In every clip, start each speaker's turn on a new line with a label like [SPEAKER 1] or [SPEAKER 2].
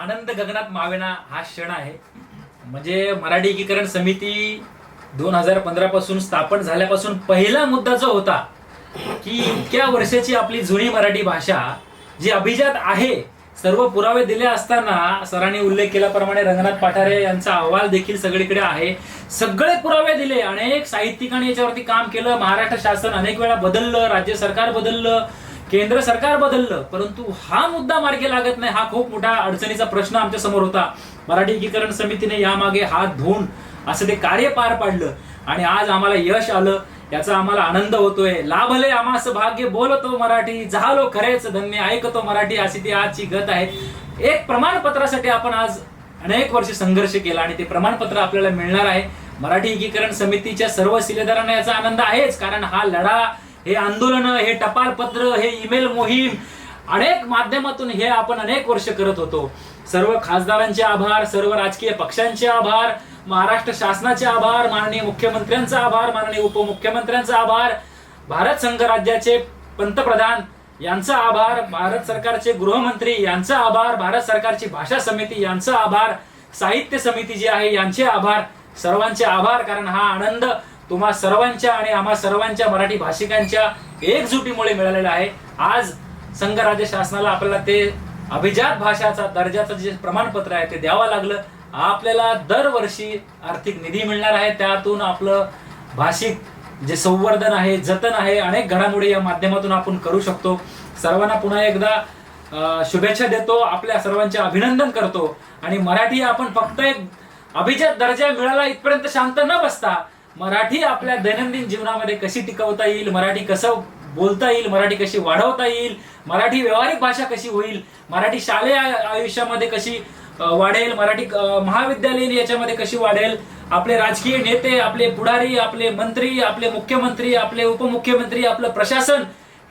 [SPEAKER 1] आनंद गगनात मावेना हा क्षण आहे. म्हणजे मराठी एकीकरण समिती दोन हजार पंधरा पासून स्थापन झाल्यापासून पहिला मुद्दा जो होता की इतक्या वर्षाची आपली जुनी मराठी भाषा जी अभिजात आहे सर्व पुरावे दिले असताना सरांनी उल्लेख केल्याप्रमाणे रंगनाथ पाठारे यांचा अहवाल देखील सगळीकडे आहे. सगळे पुरावे दिले अनेक साहित्यिकांनी याच्यावरती काम केलं महाराष्ट्र शासन अनेक वेळा बदललं राज्य सरकार बदललं केंद्र सरकार बदललं परंतु हा मुद्दा मार्गी लागत नाही हा खूप मोठा अडचणीचा प्रश्न आमच्यासमोर होता. मराठी एकीकरण समितीने यामागे हात धुवून असं ते कार्य पार पाडलं आणि आज आम्हाला यश आलं याचा आम्हाला आनंद होतोय. लाभले आमास भाग्य बोलतो मराठी झालो खरेच धन्य ऐकतो मराठी अशी ती आजची गत आहे. एक प्रमाणपत्रासाठी आपण आज अनेक वर्ष संघर्ष केला आणि ते प्रमाणपत्र आपल्याला मिळणार आहे. मराठी एकीकरण समितीच्या सर्व शिलेदारांना याचा आनंद आहेच कारण हा लढा हे आंदोलन हे टपाल पत्र हे ईमेल मोहीम अनेक माध्यमातून हे आपण अनेक वर्ष करत होतो. सर्व खासदारांचे आभार सर्व राजकीय पक्षांचे आभार महाराष्ट्र शासनाचे आभार माननीय मुख्यमंत्र्यांचा आभार माननीय उपमुख्यमंत्र्यांचा आभार भारत संघ राज्याचे पंतप्रधान यांचा आभार भारत सरकारचे गृहमंत्री यांचा आभार भारत सरकारची भाषा समिती यांचा आभार साहित्य समिती जी आहे यांचे आभार सर्वांचे आभार कारण हा आनंद तुम्हा सर्वांच्या आणि आम्हा सर्वांच्या मराठी भाषिकांच्या एकजुटीमुळे मिळालेला आहे. आज संघ राज्य शासनाला आपल्याला ते अभिजात भाषाचा दर्जाचं जे प्रमाणपत्र आहे ते द्यावं लागलं. आपल्याला दरवर्षी आर्थिक निधी मिळणार आहे. त्यातून आपलं भाषिक जे संवर्धन आहे जतन आहे अनेक घडामोडी या माध्यमातून आपण करू शकतो. सर्वांना पुन्हा एकदा शुभेच्छा देतो. आपल्या सर्वांचे अभिनंदन करतो. आणि मराठी आपण फक्त एक अभिजात दर्जा मिळाला इथपर्यंत शांत न बसता मराठी आपल्या दैनंदिन जीवनामध्ये कशी टिकवता येईल? मराठी कसं बोलता येईल? मराठी कशी वाढवता येईल? मराठी व्यावहारिक भाषा कशी होईल? मराठी शालेय आयुष्यामध्ये कशी वाढेल? मराठी महाविद्यालयीन याच्यामध्ये कशी वाढेल? आपले राजकीय नेते आपले पुढारी आपले मंत्री आपले मुख्यमंत्री आपले उपमुख्यमंत्री आपलं प्रशासन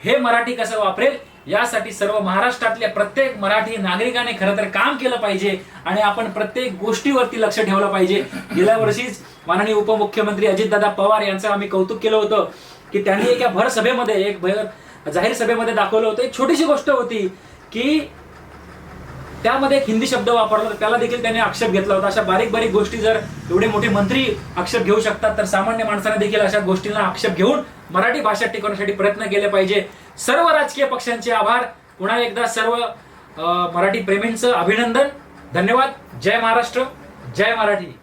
[SPEAKER 1] हे मराठी कसं वापरेल? यासाठी सर्व महाराष्ट्रातल्या प्रत्येक मराठी नागरिकाने खरं तर काम केलं पाहिजे आणि आपण प्रत्येक गोष्टीवरती लक्ष ठेवलं पाहिजे. गेल्या वर्षीच माननीय उपमुख्यमंत्री अजितदादा पवार यांचं आम्ही कौतुक केलं होतं की त्यांनी एका भर सभेमध्ये एक भर जाहीर सभेमध्ये दाखवलं होतं. एक छोटीशी गोष्ट होती की त्यामध्ये एक हिंदी शब्द वापरला होता. त्याला देखील त्याने आक्षेप घेतला होता. अशा बारीक बारीक गोष्टी जर एवढे मोठे मंत्री आक्षेप घेऊ शकतात तर सामान्य माणसाने देखील अशा गोष्टींना आक्षेप घेऊन मराठी भाषा टिकवण्यासाठी प्रयत्न केले पाहिजे. सर्व राजकीय पक्षांचे आभार. पुन्हा एकदा सर्व मराठी प्रेमींचं अभिनंदन. धन्यवाद. जय महाराष्ट्र. जय मराठी.